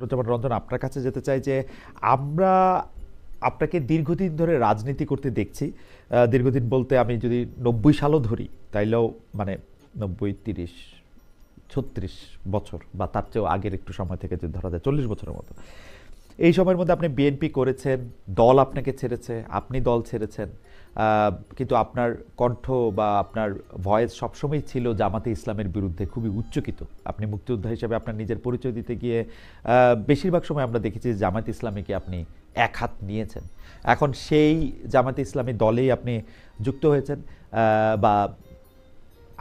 রঞ্জন রঞ্জন আপনার কাছে যেতে চাই যে আমরা আপনাকে দীর্ঘদিন ধরে রাজনীতি করতে দেখছি। দীর্ঘদিন বলতে আমি যদি নব্বই সালও ধরি, তাইলেও মানে নব্বই, তিরিশ, ছত্রিশ বছর বা তার চেয়েও আগের একটু সময় থেকে যদি ধরা যায়, চল্লিশ বছরের মতো। এই সময়ের মধ্যে আপনি বিএনপি করেছেন, দল আপনাকে ছেড়েছে, আপনি দল ছেড়েছেন। কিন্তু আপনার কণ্ঠ বা আপনার ভয়েস সবসময় ছিল জামাতে ইসলামের বিরুদ্ধে খুবই উচ্চকিত। আপনি মুক্তিযোদ্ধা হিসেবে আপনার নিজের পরিচয় দিতে গিয়ে বেশিরভাগ সময় আমরা দেখেছি যে জামাতে ইসলামীকে আপনি এক হাত নিয়েছেন। এখন সেই জামাতে ইসলামী দলেই আপনি যুক্ত হয়েছেন বা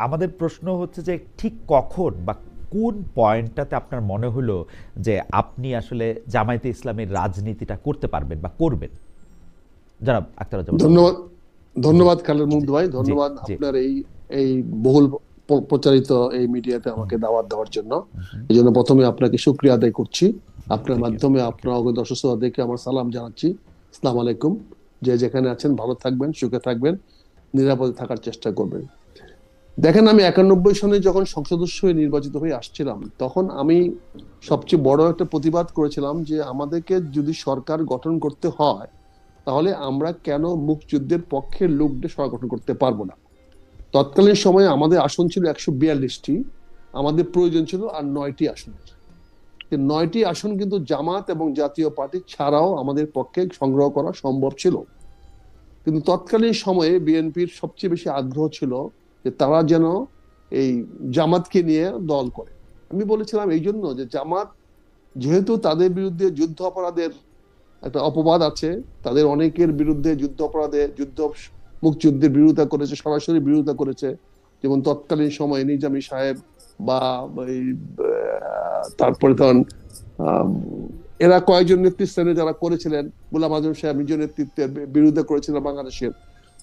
আমাদের প্রশ্ন হচ্ছে যে ঠিক কখন বা কোন পয়েন্টটাতে আপনার মনে হলো যে আপনি আসলে জামায়াতে ইসলামের রাজনীতিটা করতে পারবেন বা করবেন? যারা আক্তার ধন্যবাদ। ধন্যবাদ খালেদ মুগ্ধ ভাই ধন্যবাদ আপনার এই এই বহুল প্রচারিত এই মিডিয়াতে আমাকে দাওয়াত দেওয়ার জন্য। এই জন্য প্রথমে আপনাকে শুক্রিয়া আদায় করছি। আপনার মাধ্যমে আপনার অগত অসুস্থতাদেরকে আমার সালাম জানাচ্ছি। আসসালামু আলাইকুম। যে যেখানে আছেন ভালো থাকবেন সুখে থাকবেন নিরাপদে থাকার চেষ্টা করবেন। দেখেন আমি একানব্বই সনে যখন সংসদ সদস্য হয়ে নির্বাচিত হয়ে আসছিলাম তখন আমি সবচেয়ে বড় একটা প্রতিবাদ করেছিলাম যে আমাদেরকে যদি সরকার গঠন করতে হয় তাহলে আমরা কেন মুক্তিযুদ্ধের পক্ষের লোকদের সরকার গঠন করতে পারব না? তৎকালীন সময়ে আমাদের আসন ছিল একশো বিয়াল্লিশটি, আমাদের প্রয়োজন ছিল আর নয়টি আসনের এই নয়টি আসন কিন্তু জামাত এবং জাতীয় পার্টি ছাড়াও আমাদের পক্ষে সংগ্রহ করা সম্ভব ছিল। কিন্তু তৎকালীন সময়ে বিএনপির সবচেয়ে বেশি আগ্রহ ছিল যে তারা যেন এই জামাতকে নিয়ে দল করে। আমি বলেছিলাম এই জন্য যে জামাত যেহেতু তাদের বিরুদ্ধে যুদ্ধ অপরাধের একটা অপবাদ আছে। তাদের অনেকের বিরুদ্ধে যুদ্ধ অপরাধে যুদ্ধ মুক্তিযুদ্ধের বিরোধিতা করেছে, সরাসরি বিরোধিতা করেছে। যেমন তৎকালীন সময়ে নিজামি সাহেব বা তারপরে তখন এরা কয়েকজন নেতৃস্থানে যারা করেছিলেন, গোলাম আজম সাহেব নিজ নেতৃত্বের বিরুদ্ধে করেছিলেন বাংলাদেশের।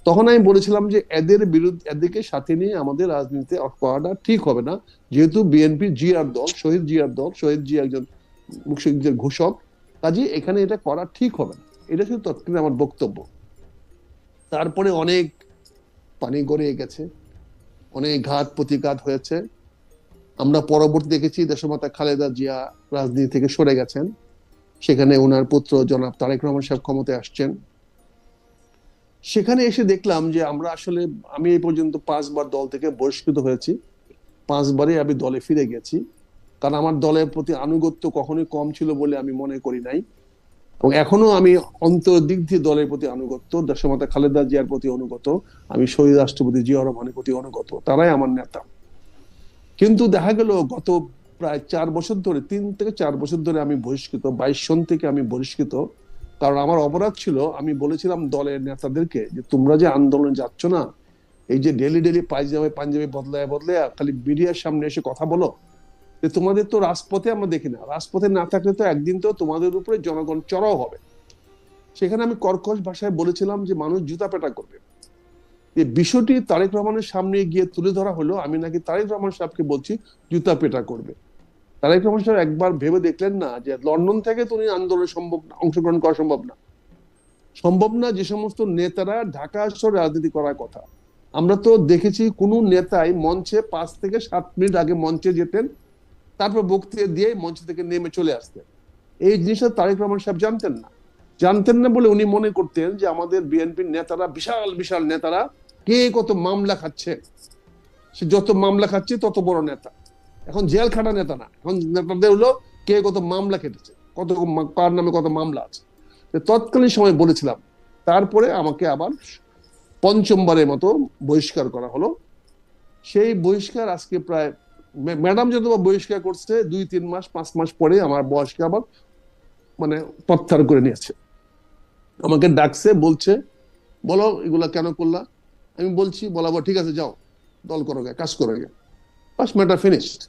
তখন আমি বলেছিলাম যে এদের বিরুদ্ধে, এদেরকে সাথে নিয়ে আমাদের রাজনীতিতে করাটা ঠিক হবে না। যেহেতু বিএনপি জিয়ার দল, শহীদ জিয়ার দল, শহীদ জি একজন মুক্তিযুদ্ধের ঘোষক কাজে এখানে এটা করা ঠিক হবে না। এটা শুধু তৎকালীন আমার বক্তব্য। তারপরে অনেক পানি গড়িয়ে গেছে, অনেক ঘাত প্রতিঘাত হয়েছে। আমরা পরবর্তী দেখেছি দেশমাতা খালেদা জিয়া রাজনীতি থেকে সরে গেছেন। সেখানে ওনার পুত্র জনাব তারেক রহমান সাহেব ক্ষমতায় আসছেন। সেখানে এসে দেখলাম যে আমরা আসলে, আমি এই পর্যন্ত পাঁচবার দল থেকে বহিষ্কৃত হয়েছি। পাঁচবারই আমি দলে ফিরে গেছি। কারণ আমার দলের প্রতি আনুগত্য কখনোই কম ছিল বলে আমি মনে করি নাই। এবং এখনও আমি অন্তর দিক দিয়ে দলের প্রতি আনুগত্য দেশমাতা খালেদা জিয়ার প্রতি অনুগত, আমি শহীদ রাষ্ট্রপতি জিয়া রহমানের প্রতি অনুগত, তারাই আমার নেতা। কিন্তু দেখা গেল গত প্রায় চার বছর ধরে, তিন থেকে চার বছর ধরে আমি বহিষ্কৃত, বাইশ সন থেকে আমি বহিষ্কৃত। কারণ আমার অপরাধ ছিল, আমি বলেছিলাম দলের নেতাদেরকে যে তোমরা যে আন্দোলনে যাচ্ছ না, এই যে ডেলি ডেলি পায়জামে পাঞ্জাবি বদলায় বদলায়, খালি মিডিয়ার সামনে এসে কথা বলো যে তোমাদের তো রাজপথে আমরা দেখি না। রাজপথে না থাকলে তো একদিন তো তোমাদের উপরে জনগণ চড়াও হবে। সেখানে আমি কর্কশ ভাষায় বলেছিলাম যে মানুষ জুতা পেটা করবে। এই বিষয়টি তারেক রহমানের সামনে গিয়ে তুলে ধরা হলো, আমি নাকি তারেক রহমান সাহেবকে বলছি জুতা পেটা করবে। তারেক রহমান সাহেব একবার ভেবে দেখলেন না যে লন্ডন থেকে তো উনি আন্দোলনে সম্ভব না, অংশগ্রহণ করা সম্ভব না। সম্ভব না যে সমস্ত নেতারা ঢাকা শহরে রাজনীতি করার কথা। আমরা তো দেখেছি কোন নেতাই মঞ্চে পাঁচ থেকে সাত মিনিট আগে মঞ্চে যেতেন তারপর বক্তৃতা দিয়ে মঞ্চ থেকে নেমে চলে আসতেন। এই জিনিসটা তারেক রহমান সাহেব জানতেন না। জানতেন না বলে উনি মনে করতেন যে আমাদের বিএনপির নেতারা, বিশাল বিশাল নেতারা কে কত মামলা খাচ্ছে। সে যত মামলা খাচ্ছে, তত বড় নেতা। এখন জেল খাটা নেতা না। এখন নেতাদের হলো কে কত মামলা কেটেছে কত কার নামে কত মামলা আছে। তৎকালীন সময় বলেছিলাম, তারপরে আমাকে আবার পঞ্চমবারের মতো বহিষ্কার করা হলো। সেই বহিষ্কার আজকে প্রায় ম্যাডাম যত বহিষ্কার করছে, দুই, তিন মাস, পাঁচ মাস পরে আমার বয়সকে আবার মানে প্রত্যাহার করে নিয়েছে। আমাকে ডাকছে, বলছে, বলো এগুলা কেন করলা? আমি বলছি বলাবো ঠিক আছে, যাও, দল করো গে কাজ করো গে পাঁচ ম্যাটার ফিনিশড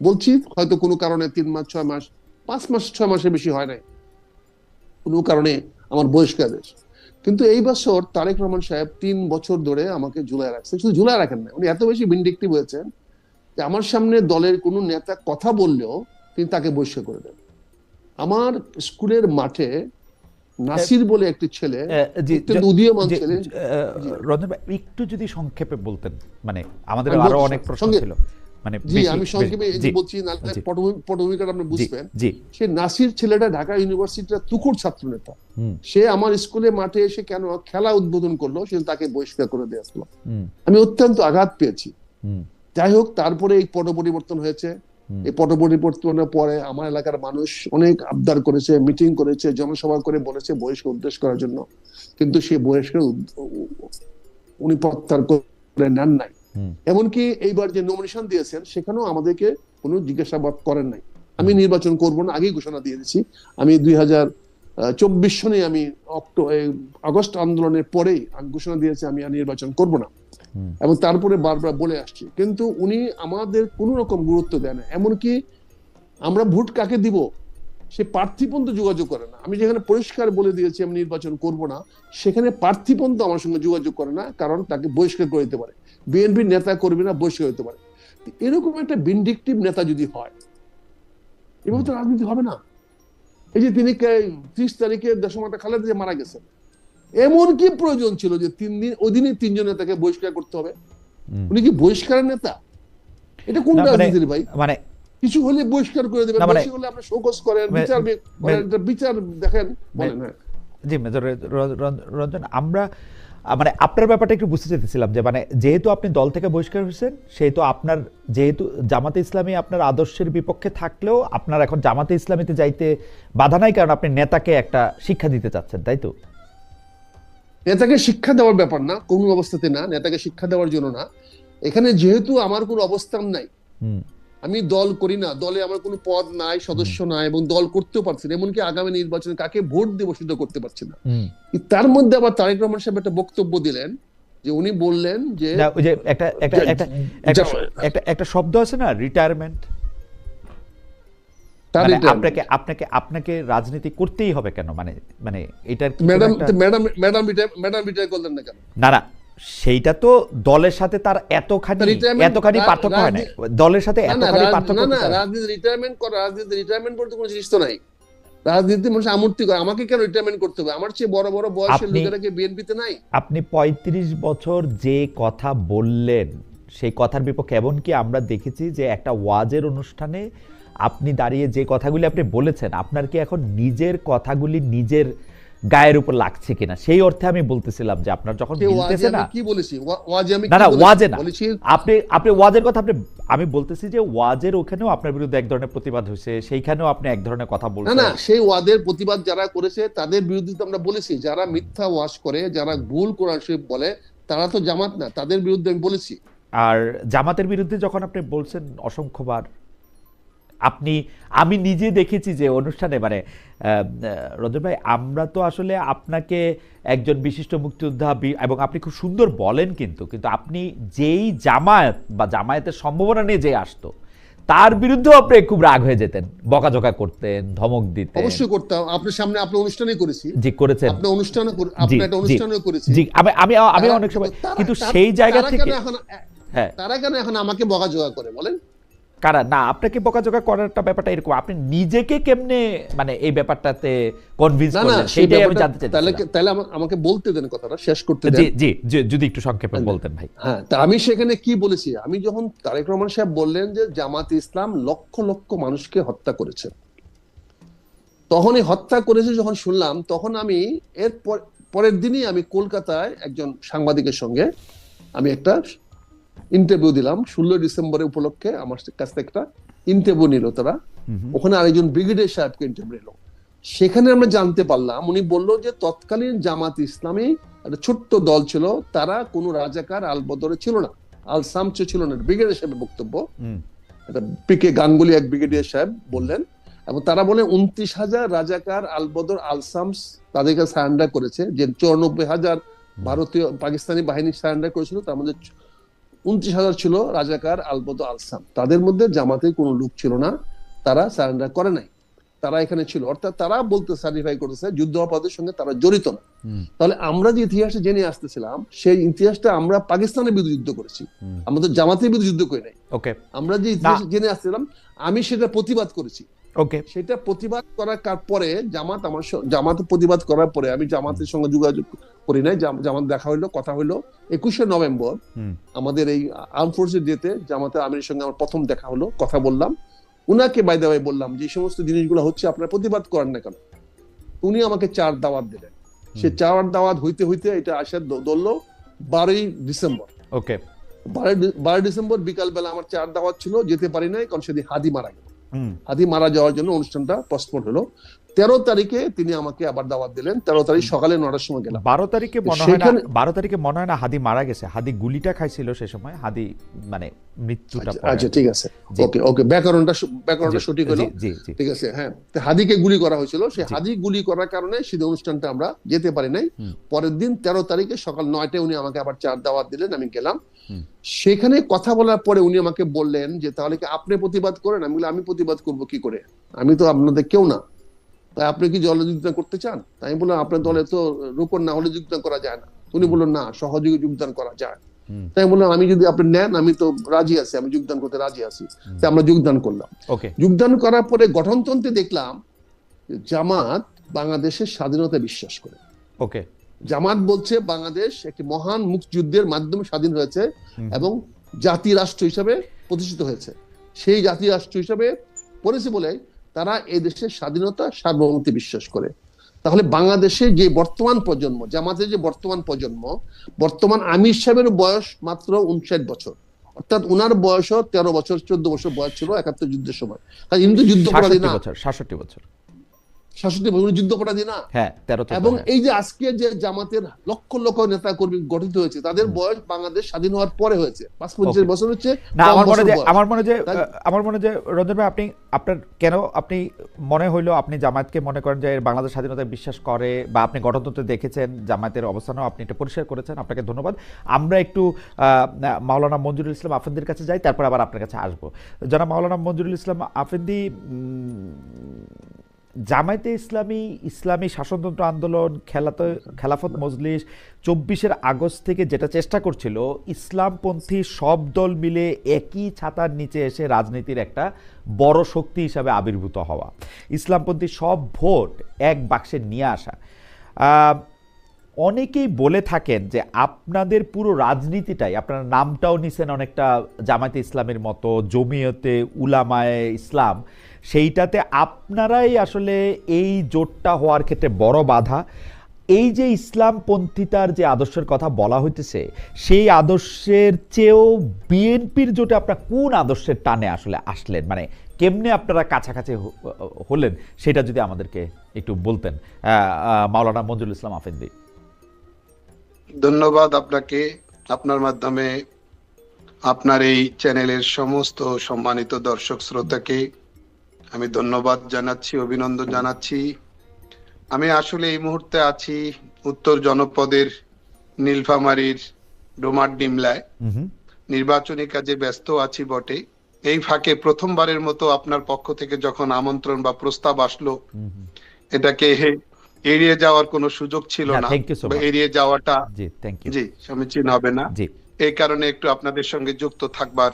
বলছি, হয়তো কোনো কারণে তিন মাস, ছয় মাস, পাঁচ মাস, ছয় মাসের বেশি হয় নাই। কোনো কারণে আমার বহিষ্কার কিন্তু এই বছর তারেক রহমান সাহেব তিন বছর ধরে আমাকে ঝুলাই রাখছে। শুধু ঝুলাই রাখেন না, উনি এত বেশি ভিন্ডিকটিভ হয়েছেন আমার সামনে দলের কোনো নেতা কথা বললেও তিনি তাকে বহিষ্কার করে দেন। আমার স্কুলের মাঠে নাসির বলে একটি ছেলে উদীয়মান রঞ্জন একটু যদি সংক্ষেপে বলতেন মানে আমাদের আরও অনেক প্রশ্ন ছিল। মানে জি আমি সংক্ষেপে বলছি পটভূমিকাটা আপনি বুঝবেন। সে নাসির ছেলেটা ঢাকা ইউনিভার্সিটির তুখুর ছাত্র নেতা হুম। সে আমার স্কুলে মাঠে এসে কেন খেলা উদ্বোধন করল সে তাকে বহিষ্কার করে দিয়ে আসলো আমি অত্যন্ত আঘাত পেয়েছি। হুম। যাই হোক তারপরে এই পট পরিবর্তন হয়েছে। এই পট পরিবর্তনের পরে আমার এলাকার মানুষ অনেক আবদার করেছে মিটিং করেছে জনসভা করে বলেছে বহিষ্কার উদ্দেশ করার জন্য। কিন্তু সেই বহিষ্কার উদ- উনি প্রত্যাহার করে নেন নাই। এমনকি এইবার যে নমিনেশন দিয়েছেন সেখানেও আমাদেরকে কোনো জিজ্ঞাসাবাদ করেন নাই। আমি নির্বাচন করব না আগেই ঘোষণা দিয়ে দিয়েছি আমি দুই হাজার চব্বিশ সনে আমি অক্টো আগস্ট আন্দোলনের পরেই ঘোষণা দিয়েছি আমি আর নির্বাচন করব না। এবং তারপরে বারবার বলে আসছি। কিন্তু উনি আমাদের কোনো রকম গুরুত্ব দেয় না। এমনকি আমরা ভোট কাকে দিব সে প্রার্থী পর্যন্ত যোগাযোগ করে না। আমি যেখানে পরিষ্কার বলে দিয়েছি আমি নির্বাচন করব না সেখানে প্রার্থী পর্যন্ত আমার সঙ্গে যোগাযোগ করে না কারণ তাকে বহিষ্কার করে দিতে পারে। বিএনপির নেতা কর্মী না বহিষ্কার হতে পারে। এরকম একটা বিন্ডিকটিভ নেতা যদি হয় এভাবে তো রাজনীতি হবে না। এই যে তিনি ত্রিশ তারিখে দেশমাতা খালেদা যে মারা গেছেন এমন কি প্রয়োজন ছিল যে তিন দিন ওই দিনই তিনজন নেতাকে বহিষ্কার করতে হবে। উনি কি বহিষ্কারের নেতা? এটা কোন মানে- রাজনীতির ভাই? মানে কিছু হলে বহিষ্কার করে দেবেন মানে- বেশি হলে আপনি শোকস করেন বিচার বিচার দেখেন বলেন। হ্যাঁ জি মেজর রঞ্জন আমরা মানে আপনার ব্যাপারটা একটু বুঝতে চাইতেছিলাম যে মানে যেহেতু আপনি দল থেকে বহিষ্কার হয়েছেন সেহেতু আপনার যেহেতু জামাতে ইসলামী আপনার আদর্শের বিপক্ষে থাকলেও আপনার এখন জামাতে ইসলামীতে যাইতে বাধা নাই কারণ আপনি নেতাকে একটা শিক্ষা দিতে চাচ্ছেন তাই তো? নেতাকে শিক্ষা দেওয়ার ব্যাপার না কোন অবস্থাতে না নেতাকে শিক্ষা দেওয়ার জন্য না। এখানে যেহেতু আমার কোনো অবস্থান নাই হুম। আমি দল করি না দলে আমার কোনো পদ নাই সদস্য নাই এবং দল করতেও পারছি না এমনকি আগামী নির্বাচনে কাকে ভোট দেবো সেটা করতে পারছি না। তার মধ্যে আবার তারেক রহমান সাহেব একটা বক্তব্য দিলেন যে উনি বললেন যে একটা একটা একটা একটা একটা শব্দ আছে না রিটায়ারমেন্ট মানে এটা- আপনাকে আপনাকে আপনাকে রাজনীতি করতেই হবে কেন? মানে মানে এটার madam madam madam retire madam retire করলেন না কেন? না না সেইটা তো দলের সাথে তার এতখানি এতখানি পার্থক্য হয় না। দলের সাথে এতখানি পার্থক্য না না রাজনীতি রিটায়ারমেন্ট করা রাজনীতি রিটায়ারমেন্ট বলতে কোনো জিনিস তো নাই। রাজনীতি মানুষ আমূর্তি করে। আমাকে কেন রিটায়ারমেন্ট করতে হবে? আমার চেয়ে বড় বড় বয়সের লোকেরা কি বিএনপিতে নাই? আপনি ৩৫ বছর যে কথা বললেন সেই কথার বিপক্ষে এমনকি আমরা দেখেছি যে একটা ওয়াজের অনুষ্ঠানে আপনি দাঁড়িয়ে যে কথাগুলি আপনি বলেছেন আপনার কি এখন নিজের কথাগুলি নিজের গায়ের উপর লাগছে কিনা? সেই অর্থে আমি বলতেছিলাম যে আপনার যখন মিলতেছে না কি বলেছি? ওয়াজে আমি না না ওয়াজে না। আপনি আপনি ওয়াজের কথা আপনি আমি বলতেছি যে ওয়াজের ওখানেও আপনার বিরুদ্ধে এক ধরনের প্রতিবাদ হয়েছে সেইখানেও আপনি এক ধরনের কথা বলছেন না না সেই ওয়াজের প্রতিবাদ যারা করেছে তাদের বিরুদ্ধে তো আমরা বলেছি যারা মিথ্যা ওয়াজ করে যারা ভুল কোরআন শরীফ বলে তারা তো জামাত না তাদের বিরুদ্ধে আমি বলেছি। আর জামাতের বিরুদ্ধে যখন আপনি বলছেন অসংখ্যবার আপনি আমি নিজে দেখেছি যে অনুষ্ঠানে মানে রঞ্জন ভাই আমরা তো আসলে আপনাকে একজন বিশিষ্ট মুক্তিযোদ্ধা এবং আপনি খুব সুন্দর বলেন কিন্তু কিন্তু আপনি যেই জামায়াত বা জামায়াতের সম্ভাবনা নিয়ে যে আসতো তার বিরুদ্ধেও আপনি খুব রাগ হয়ে যেতেন বকাঝকা করতেন ধমক দিতেন। অবশ্যই করতাম। আপনার সামনে আপনার অনুষ্ঠানে করেছি। জি করেছেন। আপনি অনুষ্ঠানে আপনার একটা অনুষ্ঠানে করেছি। জি আমি আমি আমি অনেক সময় কিন্তু সেই জায়গা থেকে হ্যাঁ। তারা কেন এখন আমাকে বকাঝকা করে বলেন? কারা? না আপনাকে বকাঝকা করারটা ব্যাপারটা এরকম? আপনি নিজেকে কেমনে মানে এই ব্যাপারটাতে কনভিন্স করলেন? সেই সেইটাই আমি জানতে তাহলে তাহলে আমাকে বলতে দেন কথাটা শেষ করতে দেন। জি জি, যদি একটু সংক্ষেপে বলতেন ভাই। হ্যাঁ তা আমি সেখানে কি বলেছি? আমি যখন তারেক রহমান সাহেব বললেন যে জামাত ইসলাম লক্ষ লক্ষ মানুষকে হত্যা করেছে তখন এই হত্যা করেছে যখন শুনলাম তখন আমি এর পর- পরের দিনই আমি কলকাতায় একজন সাংবাদিকের সঙ্গে আমি একটা ইন্টারভিউ দিলাম। ষোলো ডিসেম্বরের উপলক্ষে আমার কাছ থেকে একটা ইন্টারভিউ নিল তারা। ওখানে আরেকজন ব্রিগেডিয়ার সাহেবকে ইন্টারভিউ এলো সেখানে আমরা জানতে পারলাম উনি বলল যে তৎকালীন জামাত ইসলামী একটা ছোট্ট দল ছিল তারা কোনো রাজাকার আলবদরে ছিল না। আল সামচে ছিল না ব্রিগেডিয়ার সাহেবের বক্তব্য। পিকে গাঙ্গুলি এক ব্রিগেডিয়ার সাহেব বললেন। এবং তারা বলে উনত্রিশ হাজার রাজাকার আলবদর আলসামস তাদেরকে সারেন্ডার করেছে। যে চৌরানব্বই হাজার ভারতীয় পাকিস্তানি বাহিনী সারেন্ডার করেছিল তার মধ্যে উনত্রিশ হাজার ছিল রাজাকার আলবদর আলসাম। তাদের মধ্যে জামাতের কোনো লোক ছিল না তারা সারেন্ডার করে নাই। তারা এখানে ছিল। অর্থাৎ তারা বলতে সার্টিফাই করেছে যুদ্ধাপরাধের সঙ্গে তারা জড়িত না। তাহলে আমরা যে ইতিহাসটা জেনে আসতেছিলাম সেই ইতিহাসটা আমরা পাকিস্তানের বিরুদ্ধে যুদ্ধ করেছি। আমাদের জামাতের বিরুদ্ধে যুদ্ধ করে নাই। ওকে আমরা যে ইতিহাস জেনে আসছিলাম আমি সেটা প্রতিবাদ করেছি। ওকে সেটা প্রতিবাদ করার পরে জামাত আমার জামাত প্রতিবাদ করার পরে আমি জামাতের সঙ্গে যোগাযোগ করি নাই। জামাত দেখা হইল কথা হইল। একুশে নভেম্বর আমাদের এই আর্ম ফোর্সের ডেতে জামাতের আমিরের সঙ্গে আমার প্রথম দেখা হলো কথা বললাম। উনাকে বাই দাওয়াই বললাম যে সমস্ত জিনিসগুলো হচ্ছে আপনারা প্রতিবাদ করেন না কেন? উনি আমাকে চার দাওয়াত দিলেন। সে চার দাওয়াত হইতে হইতে এটা আসার ধরলো বারোই ডিসেম্বর। ওকে বারোই ডিসেম্বর বিকালবেলা আমার চার দাওয়াত ছিল যেতে পারি নাই কারণ সেদিন হাদি মারা গেল। হুম হাদি মারা যাওয়ার জন্য অনুষ্ঠানটা পোস্টপোন হলো তেরো তারিখে তিনি আমাকে আবার দাওয়াত দিলেন। তেরো তারিখ সকালে নটার সময় গেলাম। বারো তারিখে মনে হয় না বারো তারিখে মনে হয় না হাদি মারা গেছে। হাদি গুলিটা খাইছিল সে সময়। হাদি মানে মৃত্যুটা আচ্ছা, আচ্ছা ঠিক আছে। ওকে ওকে ব্যাকরণটা ব্যাকরণটা সঠিক হলো। ঠিক আছে হ্যাঁ। হাদিকে গুলি করা হয়েছিল। জি। হাদি গুলি করার কারণে সেই অনুষ্ঠানটা আমরা যেতে পারি নাই। পরের দিন তেরো তারিখে সকাল নয়টায় উনি আমাকে আবার চার দাওয়াত দিলেন আমি গেলাম। সেখানে কথা বলার পরে উনি আমাকে বললেন যে তাহলে কি আপনি প্রতিবাদ করেন? আমি আমি প্রতিবাদ করব কি করে? আমি তো আপনাদের কেউ না। তাই আপনি কি দলে যোগদান করতে চান? তাই আমি বললাম আপনার দলে তো রোপণ না হলে যোগদান করা যায় না। উনি বললেন না সহযোগী যোগদান করা যায় তাই বললাম আমি যদি আপনি নেন আমি তো রাজি আছি আমি যোগদান করতে রাজি আছি। তাই আমরা যোগদান করলাম। যোগদান করার পরে গঠনতন্ত্রে দেখলাম জামাত বাংলাদেশের স্বাধীনতা বিশ্বাস করে। ওকে। জামাত বলছে বাংলাদেশ একটি মহান মুক্তিযুদ্ধের মাধ্যমে স্বাধীন হয়েছে এবং জাতি রাষ্ট্র হিসাবে প্রতিষ্ঠিত হয়েছে। সেই জাতি রাষ্ট্র হিসাবে করেছে বলে তারা এই দেশের স্বাধীনতা সার্বভৌমত্বে বিশ্বাস করে। তাহলে বাংলাদেশে যে বর্তমান প্রজন্ম জামাতের যে বর্তমান প্রজন্ম বর্তমান আমির সাহেবের বয়স মাত্র উনষাট বছর। অর্থাৎ উনার বয়সও তেরো বছর চোদ্দ বছর বয়স ছিল একাত্তর যুদ্ধের সময়। হিন্দু যুদ্ধ সাতষট্টি বছর। বছর শাসটি উনি যুদ্ধপরাধী না? হ্যাঁ তেরো এবং হ্যাঁ। এই যে আজকে যে জামাতের লক্ষ লক্ষ নেতা কর্মী গঠিত হয়েছে তাদের বয়স বাংলাদেশ স্বাধীন হওয়ার পরে হয়েছে। পাঁচ পঞ্চাশ বছর হচ্ছে না আমার মনে যে আমার মনে যে আমার মনে যে রঞ্জন ভাই আপনি আপনার কেন আপনি মনে হইল আপনি জামায়াতকে মনে করেন যে বাংলাদেশ স্বাধীনতায় বিশ্বাস করে বা আপনি গণতন্ত্রে দেখেছেন জামায়াতের অবস্থানও আপনি এটা পরিষ্কার করেছেন আপনাকে ধন্যবাদ। আমরা একটু আহ, মাওলানা মঞ্জুরুল ইসলাম আফেন্দির কাছে যাই তারপর আবার আপনার কাছে আসব। যারা মাওলানা মঞ্জুরুল ইসলাম আফেন্দি জামায়াতে ইসলামী ইসলামী শাসনতন্ত্র আন্দোলন, খেলাতে, খেলাফত মজলিস চব্বিশের আগস্ট থেকে যেটা চেষ্টা করছিল, ইসলামপন্থী সব দল মিলে একই ছাতার নিচে এসে রাজনীতির একটা বড় শক্তি হিসাবে আবির্ভূত হওয়া। ইসলামপন্থী সব ভোট এক বাক্সে নিয়ে আসা। অনেকেই বলে থাকেন যে আপনাদের পুরো রাজনীতিটাই, আপনার নামটাও নিছেন অনেকটা জামায়াতে ইসলামের মতো, জমিয়তে উলামায়ে ইসলাম সেইটাতে আপনারাই আসলে এই জোটটা হওয়ার ক্ষেত্রে বড় বাধা। এই যে ইসলামপন্থিতার যে আদর্শের কথা বলা হইতেছে, সেই আদর্শের চেয়েও বিএনপির জোটে আপনার কোন আদর্শের টানে আসলে আসলেন? মানে কেমনে আপনারা কাছাকাছি হলেন? সেটা যদি আমাদেরকে একটু বলতেন। মাওলানা মঞ্জুরুল ইসলাম আফেন্দি ধন্যবাদ আপনাকে। আপনার মাধ্যমে আপনার এই চ্যানেলের সমস্ত সম্মানিত দর্শক শ্রোতাকে আমি ধন্যবাদ জানাচ্ছি অভিনন্দন জানাচ্ছি। আমি আসলে এই মুহূর্তে আছি উত্তর জনপদের নীলফামারীর ডোমার ডিমলায়। নির্বাচনী কাজে ব্যস্ত আছি বটে। এই ফাঁকে প্রথমবারের মতো আপনার পক্ষ থেকে যখন আমন্ত্রণ বা প্রস্তাব আসলো এটাকে এড়িয়ে যাওয়ার কোনো সুযোগ ছিল না. এড়িয়ে যাওয়াটা জি সমীচীন হবে না। এই কারণে একটু আপনাদের সঙ্গে যুক্ত থাকবার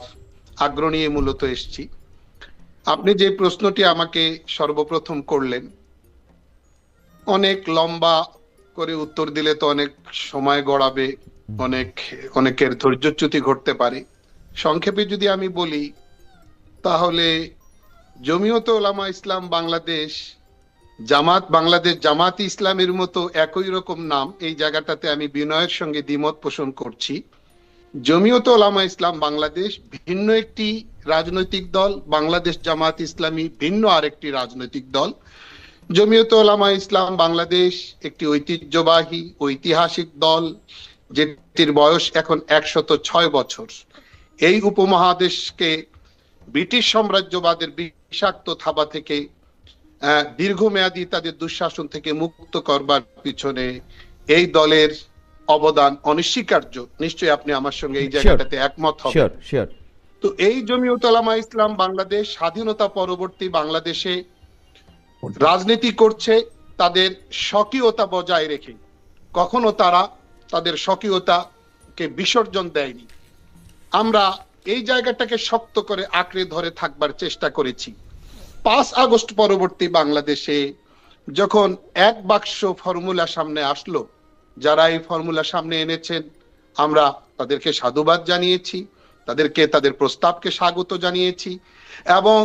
আগ্রহ নিয়ে মূলত এসছি। আপনি যে প্রশ্নটি আমাকে সর্বপ্রথম করলেন, অনেক লম্বা করে উত্তর দিলে তো অনেক সময় গড়াবে, অনেক, অনেকের ধৈর্যচ্যুতি ঘটতে পারে। সংক্ষেপে যদি আমি বলি, তাহলে জমিয়ত ওলামা ইসলাম বাংলাদেশ, জামাত বাংলাদেশ জামাত ইসলামের মতো একই রকম নাম, এই জায়গাটাতে আমি বিনয়ের সঙ্গে দ্বিমত পোষণ করছি। জমিয়ত ওলামা ইসলাম বাংলাদেশ ভিন্ন একটি রাজনৈতিক দল, বাংলাদেশ জামাত ইসলামী ভিন্ন আরেকটি রাজনৈতিক দল। জমিয়ত ওলামা ইসলাম বাংলাদেশ একটি ঐতিহ্যবাহী, ঐতিহাসিক দল, যেটির বয়স এখন একশত ছয় বছর। এই উপমহাদেশকে ব্রিটিশ সাম্রাজ্যবাদের বিষাক্ত থাবা থেকে দীর্ঘমেয়াদী তাদের দুঃশাসন থেকে মুক্ত করবার পিছনে এই দলের অবদান অনস্বীকার্য। নিশ্চয়ই আপনি আমার সঙ্গে এই জায়গাটাতে একমত হবেন। তো এই জমিয়ত ওলামা ইসলাম বাংলাদেশ স্বাধীনতা পরবর্তী বাংলাদেশে রাজনীতি করছে তাদের স্বকীয়তা বজায় রেখে। কখনো তারা তাদের স্বকীয়তাকে বিসর্জন দেয়নি। আমরা এই জায়গাটাকে শক্ত করে আঁকড়ে ধরে থাকবার চেষ্টা করেছি। পাঁচ আগস্ট পরবর্তী বাংলাদেশে যখন এক বাক্স ফর্মুলা সামনে আসলো যারা এই ফর্মুলা সামনে এনেছেন, আমরা তাদেরকে সাধুবাদ জানিয়েছি, তাদেরকে, তাদের প্রস্তাবকে স্বাগত জানিয়েছি, এবং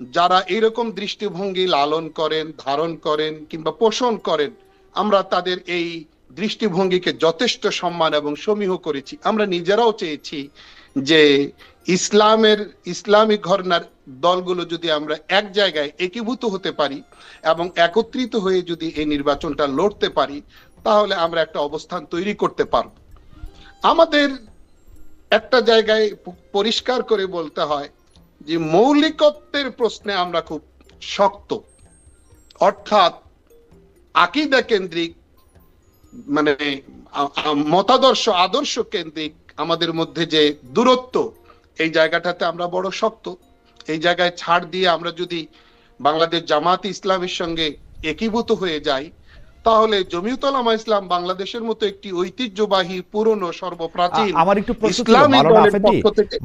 যারা এরকম দৃষ্টিভঙ্গি লালন করেন, ধারণ করেন, কিংবা পোষণ করেন, আমরা তাদের এই দৃষ্টিভঙ্গিকে যথেষ্ট সম্মান এবং সমীহ করেছি। আমরা নিজেরাও চেয়েছি যে ইসলামের ইসলামিক ঘরনার দলগুলো যদি আমরা এক জায়গায় একীভূত হতে পারি এবং একত্রিত হয়ে যদি এই নির্বাচনটা লড়তে পারি তাহলে আমরা একটা অবস্থান তৈরি করতে পারব। আমাদের একটা জায়গায় পরিষ্কার করে বলতে হয় যে মৌলিকত্বের প্রশ্নে আমরা খুব শক্ত। অর্থাৎ আকিদা কেন্দ্রিক মানে মতাদর্শ, আদর্শ কেন্দ্রিক আমাদের মধ্যে যে দূরত্ব, এই জায়গাটাতে আমরা বড় শক্ত। এই জায়গায় ছাড় দিয়ে আমরা যদি বাংলাদেশ জামাত ইসলামের সঙ্গে একীভূত হয়ে যাই তাহলে জমিউতলামা ইসলাম বাংলাদেশের মতো একটি ঐতিহ্যবাহী পুরনো সর্বপ্রাচীন আমার একটু প্রশ্ন মাওলানা আফেদি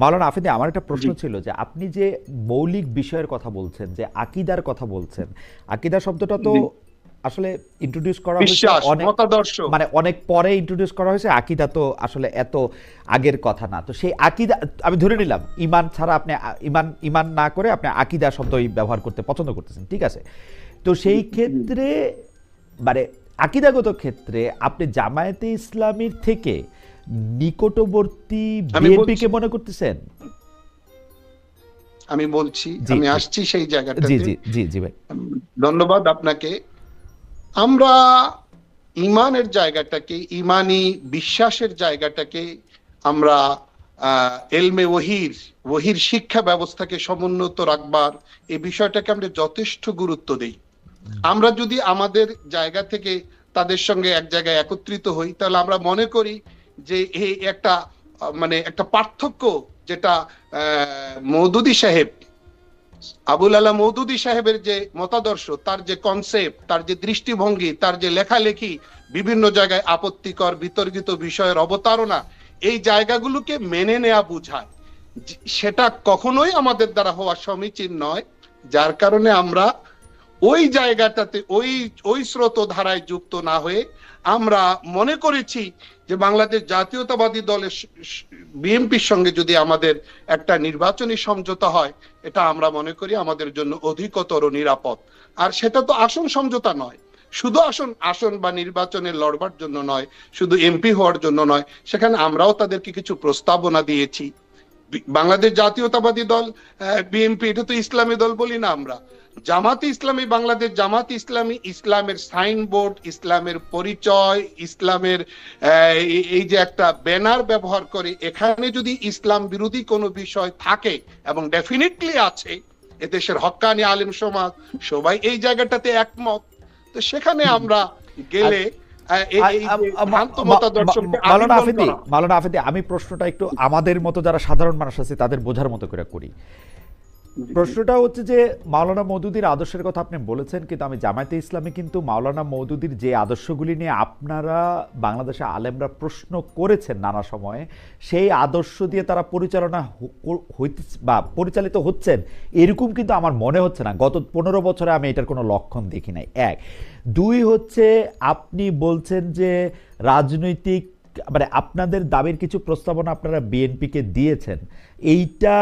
মাওলানা আফেদি আমার একটা প্রশ্ন ছিল যে আপনি যে মৌলিক বিষয়ের কথা বলছেন যে আকিদার কথা বলছেন আকিদা শব্দটা তো আসলে ইন্ট্রোডিউস করা হয়েছে অনেক মতাদর্শ। মানে অনেক পরে ইন্ট্রোডিউস করা হয়েছে আকিদা তো আসলে এত আগের কথা না। তো সেই আকিদা আমি ধরে নিলাম ইমান ছাড়া আপনি ইমান ইমান না করে আপনি আকিদা শব্দই ব্যবহার করতে পছন্দ করতেছেন ঠিক আছে? তো সেই ক্ষেত্রে মানে আকিদাগত ক্ষেত্রে আপনি জামায়াতে ইসলামীর থেকে নিকটবর্তী আমি বিএনপিকে বলছি- মনে করতেছেন? আমি বলছি আমি আসছি সেই জায়গাটাতে। জি জি জি ভাই। ধন্যবাদ আপনাকে। আমরা ইমানের জায়গাটাকে ইমানি বিশ্বাসের জায়গাটাকে আমরা আহ, এলমে ওহির ওহির শিক্ষা ব্যবস্থাকে সমুন্নত রাখবার এই বিষয়টাকে আমরা যথেষ্ট গুরুত্ব দেই। আমরা যদি আমাদের জায়গা থেকে তাদের সঙ্গে এক জায়গায় একত্রিত হই, তাহলে আমরা মনে করি যে এই একটা মানে একটা পার্থক্য যেটা মৌদুদি সাহেব, আবুল আলা মৌদুদি সাহেবের যে মতাদর্শ, তার যে কনসেপ্ট তার যে দৃষ্টিভঙ্গি, তার যে লেখালেখি, বিভিন্ন জায়গায় আপত্তিকর, বিতর্কিত বিষয়ের অবতারণা, এই জায়গাগুলোকে মেনে নেয়া বুঝায়। সেটা কখনোই আমাদের দ্বারা হওয়া সমীচীন নয়, যার কারণে আমরা ওই জায়গাটাতে, ওই ওই স্রোত ধারায় যুক্ত না হয়ে আমরা মনে করেছি যে বাংলাদেশ জাতীয়তাবাদী দলের বিএনপির সঙ্গে যদি আমাদের একটা নির্বাচনী সমঝোতা হয়, এটা আমরা মনে করি আমাদের জন্য অধিকতর নিরাপদ। আর সেটা তো আসন সমঝোতা নয়। শুধু আসন আসন বা নির্বাচনে লড়বার জন্য নয়, শুধু এমপি হওয়ার জন্য নয়, সেখানে আমরাও তাদেরকে কিছু প্রস্তাবনা দিয়েছি। বাংলাদেশ জাতীয়তাবাদী দল বিএনপি, এটা তো ইসলামী দল বলি না আমরা। জামাতে ইসলামী বাংলাদেশ জামাত ইসলামী ইসলামের সাইনবোর্ড ইসলামের পরিচয় ইসলামের এই- যে একটা ব্যানার ব্যবহার করে এখানে যদি ইসলাম বিরোধী কোনো বিষয় থাকে এবং ডেফিনেটলি আছে এদেশের হক্কানি আলেম সমাজ সবাই এই জায়গাটাতে একমত। তো সেখানে আমরা গেলে আমি প্রশ্নটা একটু আমাদের মতো যারা সাধারণ মানুষ আছে তাদের বোঝার মতো করে করি। প্রশ্নটা হচ্ছে যে মাওলানা মৌদুদির আদর্শের কথা আপনি বলেছেন, কিন্তু আমি জামায়াতে ইসলামী কিন্তু মাওলানা মৌদুদির যে আদর্শগুলি নিয়ে আপনারা বাংলাদেশে আলেমরা প্রশ্ন করেছেন নানা সময়ে, সেই আদর্শ দিয়ে তারা পরিচালনা হইতে, বা পরিচালিত হচ্ছেন, এরকম কিন্তু আমার মনে হচ্ছে না। গত পনেরো বছরে আমি এটার কোনো লক্ষণ দেখি নাই। এক। দুই হচ্ছে আপনি বলছেন যে রাজনৈতিক মানে আপনাদের দাবির কিছু প্রস্তাবনা আপনারা বিএনপিকে দিয়েছেন। এইটা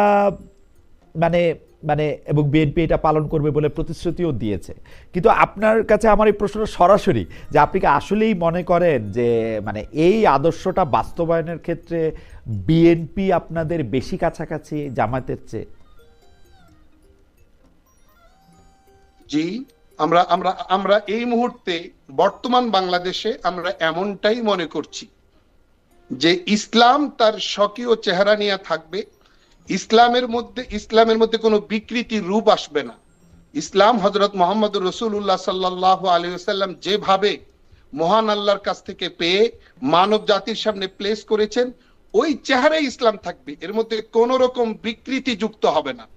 মানে মানে এবং বিএনপি এটা পালন করবে বলে প্রতিশ্রুতিও দিয়েছে। কিন্তু আপনার কাছে আমার এই প্রশ্নটা সরাসরি যে আপনি কি আসলেই মনে করেন যে মানে এই আদর্শটা বাস্তবায়নের ক্ষেত্রে বিএনপি আপনাদের বেশি কাছাকাছি জামায়াতের চেয়ে? জি, আমরা আমরা আমরা এই মুহূর্তে বর্তমান বাংলাদেশে আমরা এমনটাই মনে করছি যে ইসলাম তার স্বকীয় চেহারা নিয়ে থাকবে ইসলামের মধ্যে ইসলামের মধ্যে কোনো বিকৃতি রূপ আসবে না। ইসলাম হজরত মোহাম্মদ রসুল্লাহ সাল্লাহ আলহাম যেভাবে মহান আল্লাহর কাছ থেকে পেয়ে মানব জাতির সামনে প্লেস করেছেন, ওই চেহারাই ইসলাম থাকবে। এর মধ্যে কোন রকম বিকৃতি যুক্ত হবে না।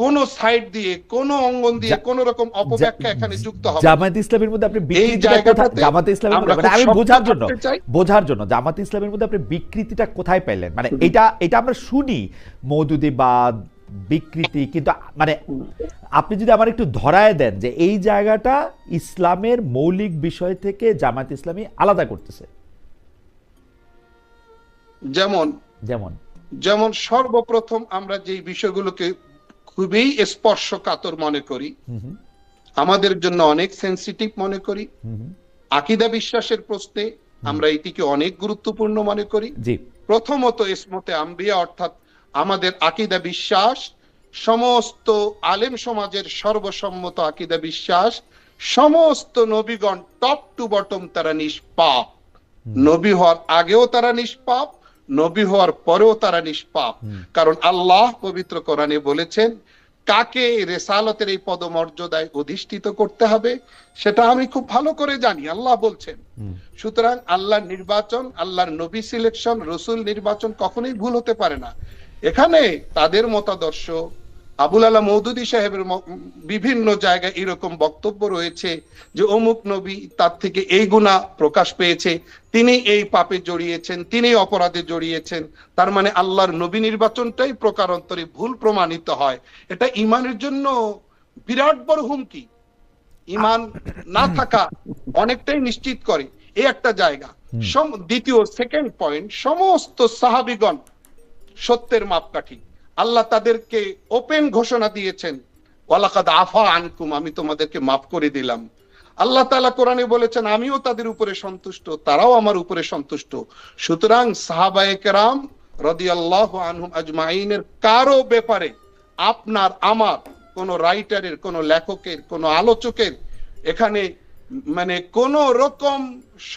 কোন সাইড দিয়ে কোন অঙ্গন দিয়ে কোন রকম অপব্যাখ্যা এখানে যুক্ত হবে। জামায়াত ইসলামের মধ্যে আপনি বিকৃতিটা জামাত ইসলামের মধ্যে আমি বোঝার জন্য বোঝার জন্য জামাত ইসলামের মধ্যে আপনি বিকৃতিটা কোথায় পাইলেন? মানে এটা এটা আমরা শুনি। মৌদুদিবাদ বিকৃতি কিন্তু মানে আপনি যদি আমার একটু ধরায় দেন যে এই জায়গাটা ইসলামের মৌলিক বিষয় থেকে জামাত ইসলামী আলাদা করতেছে। যেমন যেমন? যেমন সর্বপ্রথম আমরা যে বিষয়গুলোকে খুবই স্পর্শকাতর মনে করি। আমাদের জন্য অনেক সেন্সিটিভ মনে করি। আকিদা বিশ্বাসের প্রশ্নে আমরা এটিকে অনেক গুরুত্বপূর্ণ মনে করি। প্রথমত ইসমতে আম্বিয়া অর্থাৎ আমাদের আকিদা বিশ্বাস সমস্ত আলেম সমাজের সর্বসম্মত আকিদা বিশ্বাস সমস্ত নবীগণ টপ টু বটম তারা নিষ্পাপ। নবী হওয়ার আগেও তারা নিষ্পাপ নবী হওয়ার পরেও তারা নিষ্পাপ। কারণ আল্লাহ পবিত্র কোরআনে বলেছেন কাকে রেসালতের এই পদমর্যাদায় অধিষ্ঠিত করতে হবে সেটা আমি খুব ভালো করে জানি আল্লাহ বলছেন। সুতরাং আল্লাহর নির্বাচন আল্লাহর নবী সিলেকশন রসুল নির্বাচন কখনোই ভুল হতে পারে না। এখানে তাদের মতাদর্শ আবুল আলা মৌদুদি সাহেবের বিভিন্ন জায়গায় এরকম বক্তব্য রয়েছে যে অমুক নবী তার থেকে এই গুণা প্রকাশ পেয়েছে তিনি এই পাপে জড়িয়েছেন তিনি অপরাধে জড়িয়েছেন তার মানে আল্লাহর নবী নির্বাচনটাই প্রকারান্তরে ভুল প্রমাণিত হয়। এটা ইমানের জন্য বিরাট বড় হুমকি। ইমান না থাকা অনেকটাই নিশ্চিত করে এই একটা জায়গা। দ্বিতীয় সেকেন্ড পয়েন্ট সমস্ত সাহাবিগণ সত্যের মাপকাঠি। আল্লাহ তাদেরকে ওপেন ঘোষণা দিয়েছেন। ওয়ালাকাদ আফা আনকুম আমি তোমাদেরকে মাফ করে দিলাম। আল্লাহ তালা কোরআনে বলেছেন আমিও তাদের উপরে সন্তুষ্ট তারাও আমার উপরে সন্তুষ্ট। সুতরাং সাহাবায়ে কেরাম রাদিয়াল্লাহু আনহুম আজমাইনের কারও ব্যাপারে আপনার আমার কোন রাইটারের কোন লেখকের কোন আলোচকের এখানে মানে কোন রকম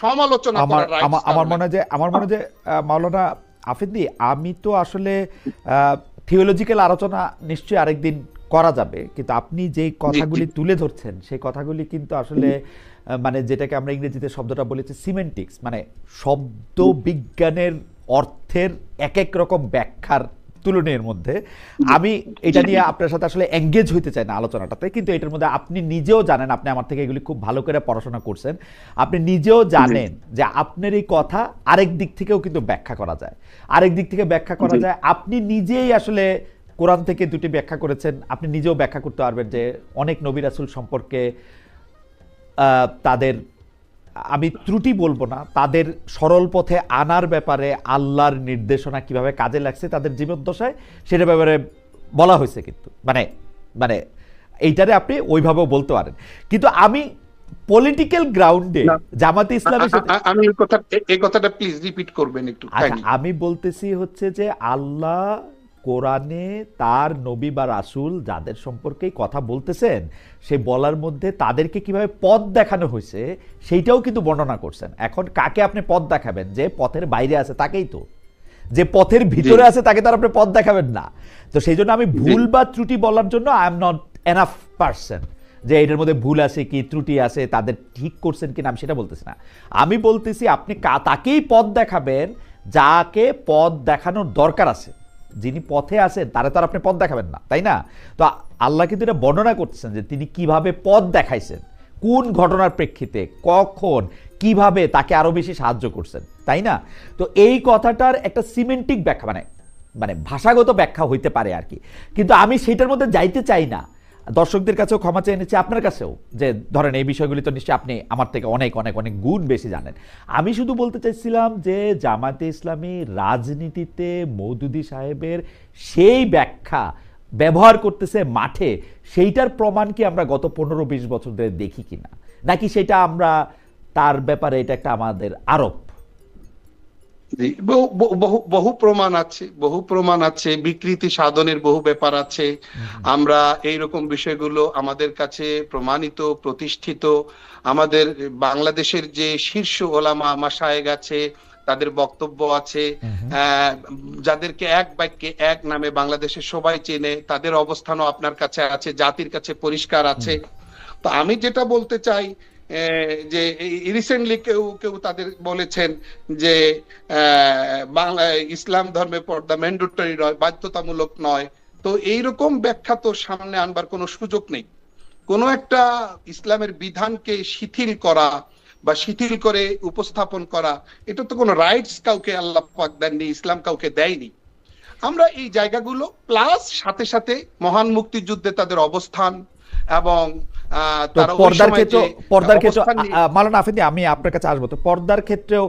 সমালোচনা আমার আমার। মনে হয় যে আমার মনে হয় যে মাওলানা আফিদি আমি তো আসলে থিওলজিক্যাল আলোচনা নিশ্চয়ই আরেকদিন করা যাবে কিন্তু আপনি যে কথাগুলি তুলে ধরছেন সেই কথাগুলি কিন্তু আসলে মানে যেটাকে আমরা ইংরেজিতে শব্দটা বলেছি সিমেন্টিক্স মানে শব্দ বিজ্ঞানের অর্থের এক এক রকম ব্যাখ্যার তুলনের মধ্যে আমি এটা নিয়ে আপনার সাথে আসলে এঙ্গেজ হইতে চাই না আলোচনাটাতে কিন্তু এটার মধ্যে আপনি নিজেও জানেন আপনি আমার থেকে এগুলি খুব ভালো করে পড়াশোনা করছেন আপনি নিজেও জানেন যে আপনার এই কথা আরেক দিক থেকেও কিন্তু ব্যাখ্যা করা যায়। আরেক দিক থেকে ব্যাখ্যা করা যায় আপনি নিজেই আসলে কোরআন থেকে দুটি ব্যাখ্যা করেছেন আপনি নিজেও ব্যাখ্যা করতে পারবেন যে অনেক নবী রাসূল সম্পর্কে তাদের আমি ত্রুটি বলব না তাদের সরল পথে আনার ব্যাপারে আল্লাহর নির্দেশনা কীভাবে কাজে লাগছে তাদের জীবদ্দশায় সেটা ব্যাপারে বলা হয়েছে কিন্তু মানে মানে এইটারে আপনি ওইভাবেও বলতে পারেন কিন্তু আমি পলিটিক্যাল গ্রাউন্ডে। জামাতে ইসলামের সাথে আমি এই কথাটা প্লিজ রিপিট করবেন একটু আচ্ছা আমি বলতেছি হচ্ছে যে আল্লাহ কোরআনে তার নবী বা রাসুল যাদের সম্পর্কেই কথা বলতেছেন সে বলার মধ্যে তাদেরকে কীভাবে পথ দেখানো হয়েছে সেইটাও কিন্তু বর্ণনা করছেন। এখন কাকে আপনি পথ দেখাবেন? যে পথের বাইরে আছে তাকেই তো। যে পথের ভিতরে আছে তাকে তার আপনি পথ দেখাবেন না। তো সেই জন্য আমি ভুল বা ত্রুটি বলার জন্য I am not enough person যে এটার মধ্যে ভুল আছে কি ত্রুটি আছে তাদের ঠিক করছেন কিনা আমি সেটা বলতেছি না। আমি বলতেছি আপনি তাকেই পথ দেখাবেন যাকে পথ দেখানোর দরকার আছে। যিনি পথে আছেন, তারা তো আর আপনি পথ দেখাবেন না, তাই না? তো আল্লাহ কিন্তু এটা বর্ণনা করছেন যে তিনি কীভাবে পথ দেখাইছেন, কোন ঘটনার প্রেক্ষিতে, কখন, কীভাবে তাকে আরও বেশি সাহায্য করছেন, তাই না? তো এই কথাটার একটা সিমেন্টিক ব্যাখ্যা মানে মানে ভাষাগত ব্যাখ্যা হইতে পারে আর কি। কিন্তু আমি সেটার মধ্যে যাইতে চাই না। দর্শকদের কাছেও ক্ষমা চেয়ে নিচ্ছি আপনার কাছেও। যে ধরেন এই বিষয়গুলি তো নিশ্চয়ই আপনি আমার থেকে অনেক অনেক অনেক গুণ বেশি জানেন। আমি শুধু বলতে চাইছিলাম যে জামাতে ইসলামী রাজনীতিতে মৌদুদি সাহেবের সেই ব্যাখ্যা ব্যবহার করতেছে মাঠে, সেইটার প্রমাণ কি আমরা গত পনেরো, বিশ বছর ধরে দেখি কিনা? নাকি সেটা আমরা, তার ব্যাপারে এটা একটা আমাদের আরোপ? জি, বহু বহু- বহু বহু প্রমাণ আছে বহু প্রমাণ আছে বিকৃতি সাধনের বহু ব্যাপার আছে। আমরা এইরকম বিষয়গুলো আমাদের কাছে প্রমাণিত প্রতিষ্ঠিত। আমাদের বাংলাদেশের যে শীর্ষ ওলামা মাসায়েগ আছে তাদের বক্তব্য আছে। আহ, যাদেরকে এক বাক্যে এক নামে বাংলাদেশের সবাই চেনে তাদের অবস্থানও আপনার কাছে আছে জাতির কাছে পরিষ্কার আছে। তো আমি যেটা বলতে চাই যে রিসেন্টলি কেউ কেউ তাদের বলেছেন যে বাংলা, ইসলাম ধর্মে পর্দা ম্যান্ডেটরি নয়, বাধ্যতামূলক নয়। তো এইরকম ব্যাখ্যা তো সামনে আনবার কোনো সুযোগ নেই। কোনো একটা ইসলামের বিধানকে শিথিল করা বা শিথিল করে উপস্থাপন করা, এটা তো কোনো রাইটস কাউকে আল্লাহ পাক দেননি, ইসলাম কাউকে দেয়নি। আমরা এই জায়গাগুলো প্লাস সাথে সাথে মহান মুক্তিযুদ্ধে তাদের অবস্থান এবং পর্দার ক্ষেত্রে পর্দার ক্ষেত্রে মালানা আফেদি আমি আপনার কাছে আসব। তো পর্দার ক্ষেত্রেও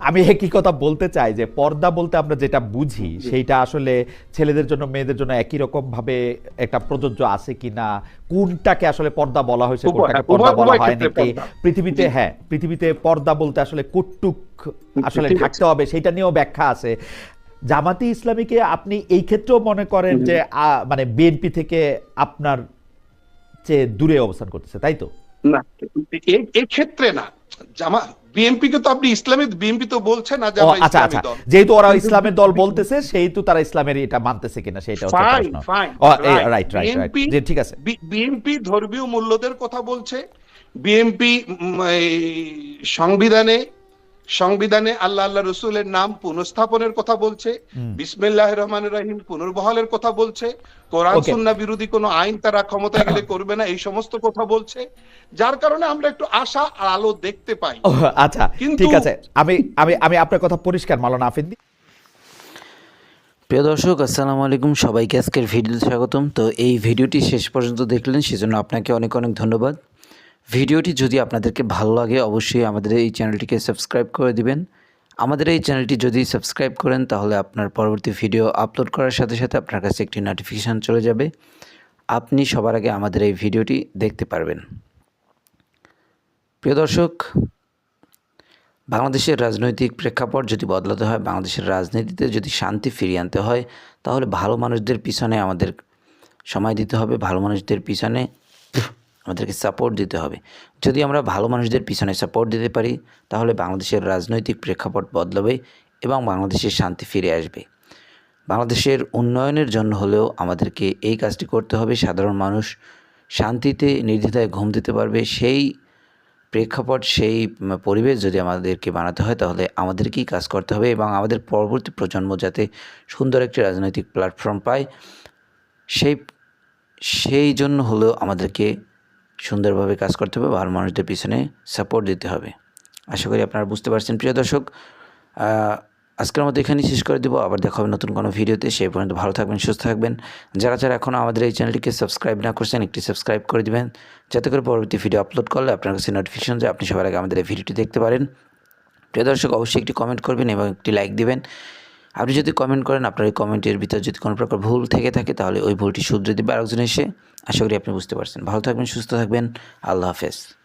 আমি একই কথা বলতে চাই যে পর্দা বলতে আমরা যেটা বুঝি সেইটা আসলে ছেলেদের জন্য মেয়েদের জন্য একই রকম ভাবে একটা প্রযোজ্য আছে কিনা কোনটাকে আসলে পর্দা বলা হয়েছে কোনটাকে পর্দা বলা হয় নাকি পৃথিবীতে হ্যাঁ পৃথিবীতে পর্দা বলতে আসলে কটুক আসলে। ঢাকতে হবে সেটা নিয়েও ব্যাখ্যা আছে। জামাতি ইসলামীকে আপনি এই ক্ষেত্রেও মনে করেন যে আহ, মানে বিএনপি থেকে আপনার চেয়ে দূরে অবস্থান করতেছে তাই তো? না এক্ষেত্রে না। জামা তো আপনি ইসলামী বিএনপি তো বলছে না যে আচ্ছা আচ্ছা। যেহেতু ওরা ইসলামের দল বলতেছে সেহেতু তারা ইসলামের এটা মানতেছে কিনা সেটা হচ্ছে প্রশ্ন। রাইট রাইট রাইট যে ঠিক আছে। বিএনপি ধর্মীয় মূল্যদের কথা বলছে। বিএনপি সংবিধানে সংবিধানে আল্লাহ আল্লাহ রসুলের নাম পুনঃস্থাপনের কথা বলছে। বিসমিল্লাহ রহমান রহিম পুনর্বহালের কথা বলছে। কোরআন. সুন্নাহ বিরোধী কোনো আইন তারা ক্ষমতায় গেলে করবে না এই সমস্ত কথা বলছে। যার কারণে আমরা একটু আশা আর আলো দেখতে পাই। আচ্ছা ঠিক আছে। আমি আমি আমি আপনার কথা পরিষ্কার মালানা আফিন্দি প্রিয় দর্শক আসসালামু আলাইকুম। সবাইকে আজকের ভিডিওতে স্বাগতম। তো এই ভিডিওটি শেষ পর্যন্ত দেখলেন সেজন্য আপনাকে অনেক অনেক ধন্যবাদ। ভিডিওটি যদি আপনাদেরকে ভালো লাগে অবশ্যই আমাদের এই চ্যানেলটিকে সাবস্ক্রাইব করে দিবেন। আমাদের এই চ্যানেলটি যদি সাবস্ক্রাইব করেন, তাহলে আপনার পরবর্তী ভিডিও আপলোড করার সাথে সাথে আপনার কাছে একটি নোটিফিকেশান চলে যাবে। আপনি সবার আগে আমাদের এই ভিডিওটি দেখতে পারবেন। প্রিয় দর্শক, বাংলাদেশের রাজনৈতিক প্রেক্ষাপট যদি বদলাতে হয়, বাংলাদেশের রাজনীতিতে যদি শান্তি ফিরিয়ে আনতে হয়, তাহলে ভালো মানুষদের পিছনে আমাদের সময় দিতে হবে। ভালো মানুষদের পিছনে আমাদেরকে সাপোর্ট দিতে হবে। যদি আমরা ভালো মানুষদের পিছনে সাপোর্ট দিতে পারি, তাহলে বাংলাদেশের রাজনৈতিক প্রেক্ষাপট বদলাবে এবং বাংলাদেশের শান্তি ফিরে আসবে। বাংলাদেশের উন্নয়নের জন্য হলেও আমাদেরকে এই কাজটি করতে হবে। সাধারণ মানুষ শান্তিতে, নির্দ্বিধায় ঘুম দিতে পারবে। সেই প্রেক্ষাপট, সেই পরিবেশ যদি আমাদেরকে বানাতে হয়, তাহলে আমাদেরকেই কাজ করতে হবে এবং আমাদের পরবর্তী প্রজন্ম যাতে সুন্দর একটি রাজনৈতিক প্ল্যাটফর্ম পায়, সেই সেই জন্য হলেও আমাদেরকে সুন্দরভাবে কাজ করতে হবে ভালো মানুষদের পিছনে সাপোর্ট দিতে হবে। আশা করি আপনারা বুঝতে পারছেন, প্রিয় দর্শক। আজকের মতো এখানেই শেষ করে দেবো। আবার দেখা হবে নতুন কোনো ভিডিওতে। সেই পর্যন্ত ভালো থাকবেন, সুস্থ থাকবেন। যারা যারা এখনও আমাদের এই চ্যানেলটিকে সাবস্ক্রাইব না করছেন, একটি সাবস্ক্রাইব করে দিবেন। যাতে করে পরবর্তী ভিডিও আপলোড করলে আপনার কাছে নোটিফিকেশন যায়। আপনি সবার আগে আমাদের এই ভিডিওটি দেখতে পারেন। প্রিয় দর্শক, অবশ্যই একটি কমেন্ট করবেন এবং একটি লাইক দিবেন। আপনি যদি কমেন্ট করেন, আপনার এই কমেন্টের ভিতর যদি কোনো প্রকার ভুল থেকে থাকে, তাহলে ওই ভুলটি শুধরে দেবে আরেকজন এসে। আশা করি আপনি বুঝতে পারছেন। ভালো থাকবেন, সুস্থ থাকবেন। আল্লাহ হাফেজ।